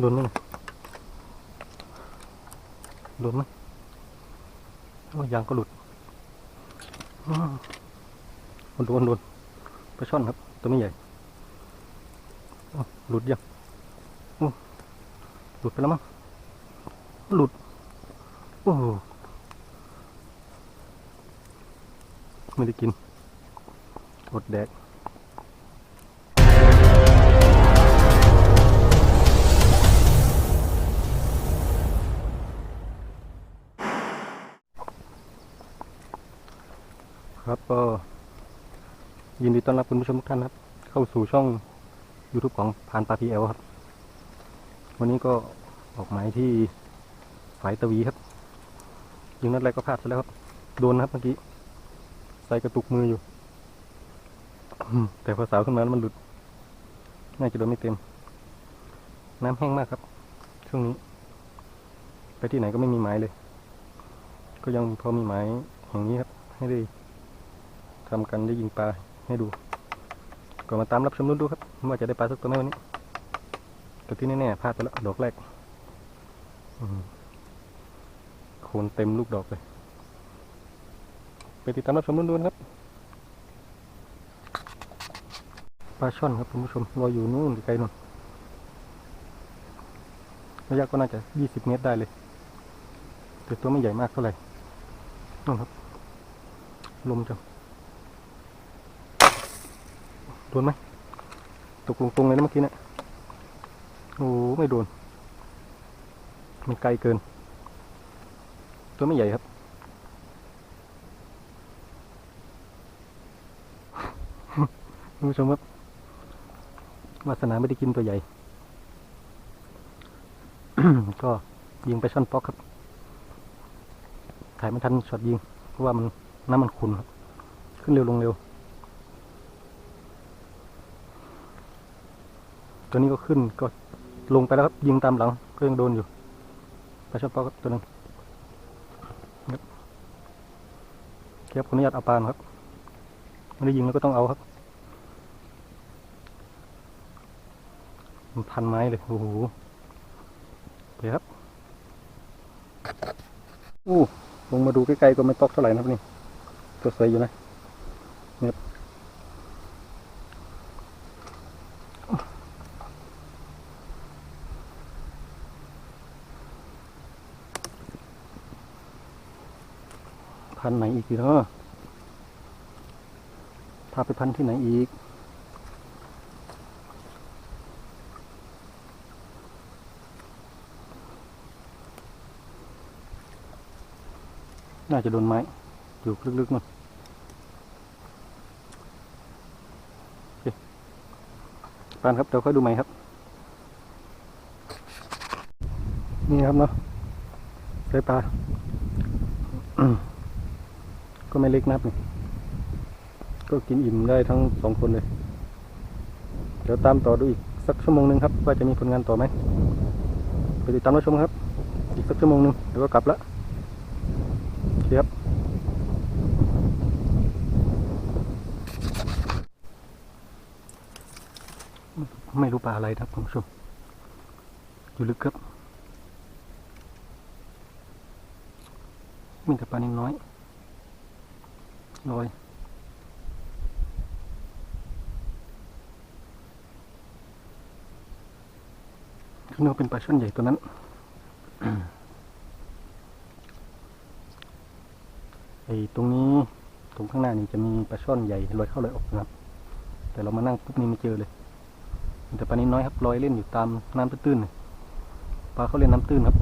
โดนไหมเนี่ยโดนไหมโอ้ยยางก็หลุดอ้าวโดนโดนปลาช่อนครับ ตัวไม่ใหญ่อ้าวหลุดยังโอ้หลุดไปแล้วมั้งหลุด โอ้โหไม่ได้กินอดแดก ครับก็ยินดีต้อนรับคุณผู้ชมทุกท่านครับ เข้าสู่ช่อง YouTube ของพานปาพีเอลครับ วันนี้ก็ออกหมายที่ฝายตะวีครับยิงนัดแรกก็พลาดซะแล้วครับโดนนะครับเมื่อกี้ใส่กระตุกมืออยู่แต่พอสาวขึ้นมาแล้วมันหลุด น่าจะโดนไม่เต็ม น้ำแห้งมากครับ ช่วงนี้ ไปที่ไหนก็ไม่มีหมายเลย ก็ยังพอมีหมายอย่างนี้ครับ ให้ได้ ทำกันได้ยิงปลาให้ดู ก็มาตามรับชมรุ่นดูครับว่าจะได้ปลาสักตัวไหมวันนี้แต่ที่แน่ๆพลาดไปแล้วดอกแรกโคนเต็มลูกดอกเลย ไปติดตามรับชมรุ่นดูนะครับปลาช่อนครับคุณผู้ชมรออยู่นู่นไกลนู่นระยะก็น่าจะยี่สิบเมตรได้เลย แต่ตัวไม่ใหญ่มากเท่าไหร่นู่นครับ ลมจัง โดนไหมตกลงตรงเลยนะเมื่อกี้เนะี่ยโอ้ไม่โดน มันไกลเกิน ตัวไม่ใหญ่ครับคุณผู้ชมครับวาสนาไม่ได้กินตัวใหญ่ ก็ยิงไปช่อนป๊อกครับ ถ่ายไม่ทันช็อตยิง เพราะว่ามันน้ำมันขุ่นครับ ขึ้นเร็วลงเร็ว ตัวนี้ก็ขึ้นก็ลงไปแล้วครับยิงตามหลังก็ยังโดนอยู่ไปช็อตป๊อกครับตัวหนึงครับเก็บคนอนุญาตเอาปลานครับไม่ได้ยิงแล้วก็ต้องเอาครับมันพันไม้เลยโอ้โหเดี๋ยวครับอู้ลงมาดูใกล้ๆก็ไม่ตอกเท่าไหร่นะครับนี่ตัวสวยอยู่นะเนี่ยครับ พันไหนอีกดีเนาะพาไปพันที่ไหนอีก น่าจะโดนไม้อยู่ลึกๆนู่นปานครับเดี๋ยวค่อยดูใหม่ครับ นี่ครับเนาะใส่ปลา ก็ไม่เล็กนับนี่ก็กินอิ่มได้ทั้งสองคนเลย เดี๋ยวตามต่อดูอีกสักชั่วโมงหนึ่งครับ ว่าจะมีผลงานต่อไหมไปติดตามรับชมครับ อีกสักชั่วโมงหนึ่งเดี๋ยวก็กลับละครับ ไม่รู้ปลาอะไรครับคุณผู้ชมอยู่ลึกครับมีแต่ปลานิดน้อย ลอยคือนึกว่าเป็นปลาช่อนใหญ่ตัวนั้นไอ้ตรงนี้ตรงข้างหน้านี่จะมีปลาช่อนใหญ่ลอยเข้าลอยออกนะครับ แต่เรามานั่งปุ๊บนี่ไม่เจอเลยแต่ปลานิดน้อยครับลอยเล่นอยู่ตามน้ำตื้นๆปลาเขาเล่นน้ำตื้นครับ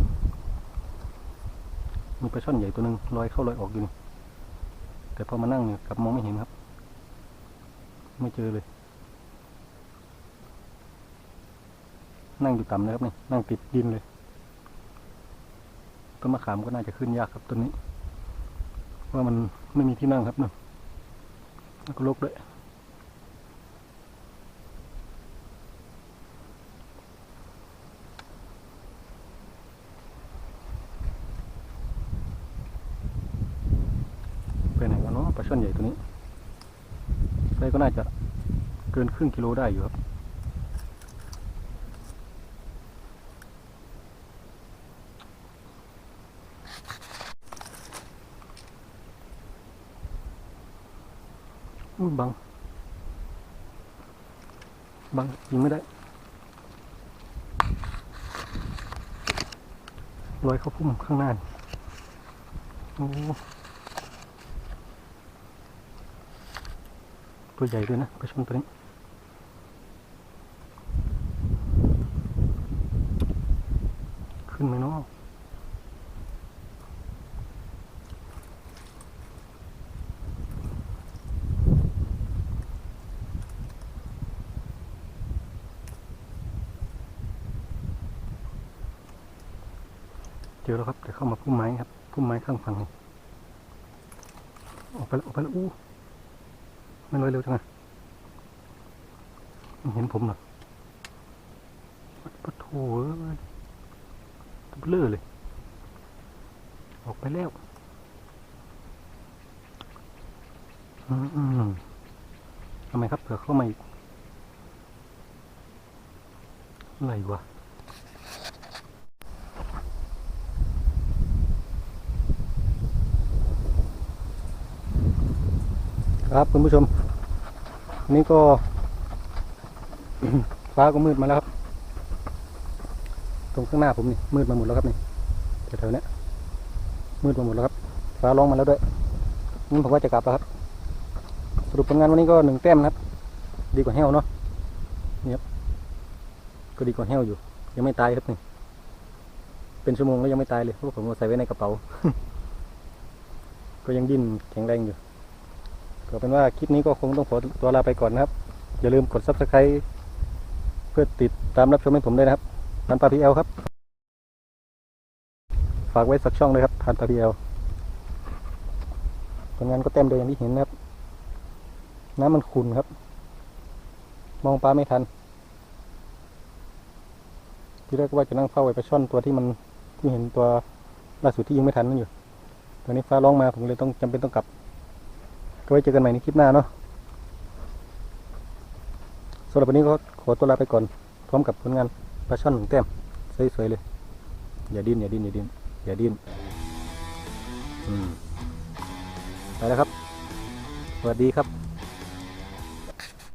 มีปลาช่อนใหญ่ตัวหนึ่งลอยเข้าลอยออกอยู่นี่ แต่พอมานั่งเนี่ยกลับมองไม่เห็นครับ ไม่เจอเลย นั่งอยู่ต่ำเลยครับนี่นั่งติดดินเลยต้นมะขามก็น่าจะขึ้นยากครับต้นนี้ ว่ามันไม่มีที่นั่งครับเนาะแล้วก็ลกด้วย ไหนกันเนาะปลาช่อนใหญ่ตัวนี้ได้ก็น่าจะเกินครึ่งกิโลได้อยู่ครับอุ้บัง บังยิงไม่ได้ลอยเข้าพุ่มข้างหน้าโอ้ ตัวใหญ่ด้วยนะปลาช่อนตัวนี้ขึ้นไหมเนาะเจอแล้วครับแต่เข้ามาพุ่มไม้ครับพุ่มไม้ข้างฝั่งนี่ออกไปแล้วออกไปแล้วอู้ ไม่ลอยเร็วจังอะไม่เห็นผมเหรอปะโถเอ้ยตัวเบลอเลย ออกไปแล้ว อืมทำไมครับเผื่อเข้ามาอีกอะไรวะ ครับคุณผู้ชม นี่ก็ ฟ้าก็มืดมาแล้วครับ ตรงข้างหน้าผมนี่มืดมาหมดแล้วครับนี่แถวๆเนี้ยมืดมาหมดแล้วครับ ฟ้าร้องมาแล้วด้วยงั้นผมว่าจะกลับแล้วครับ สรุปผลงานวันนี้ก็หนึ่งแต้มนะครับ ดีกว่าแห้วเนาะนี่ครับก็ดีกว่าแห้วอยู่ ยังไม่ตายครับนี่ เป็นชั่วโมงแล้วยังไม่ตายเลยเพราะผมเอาใส่ไว้ในกระเป๋า ก็ยังดิ้นแข็งแรงอยู่ ก็เป็นว่าคลิปนี้ก็คงต้องขอตัวลาไปก่อนนะครับ อย่าลืมกด subscribe เพื่อติดตามรับชมให้ผมด้วยนะครับพันปลาพีเอลครับ ฝากไว้สักช่องเลยครับพันปลาพีเอลผลงานก็เต็มโดยอย่างที่เห็นนะครับ น้ำมันขุ่นครับ มองปลาไม่ทัน ที่แรกก็ว่าจะนั่งเฝ้าไว้ปลาช่อนตัวที่มันที่เห็นตัวล่าสุดที่ยิงไม่ทันนั่นอยู่ตอนนี้ฟ้าร้องมาผมเลยต้องจำเป็นต้องกลับ ก็ไว้เจอกันใหม่ในคลิปหน้าเนาะสำหรับวันนี้ก็ขอตัวลาไปก่อน พร้อมกับผลงานปลาช่อนหนึ่งแต้มสวยๆเลย อย่าดิ้นอย่าดิ้นอย่าดิ้นอย่าดิ้นไปแล้วครับ สวัสดีครับ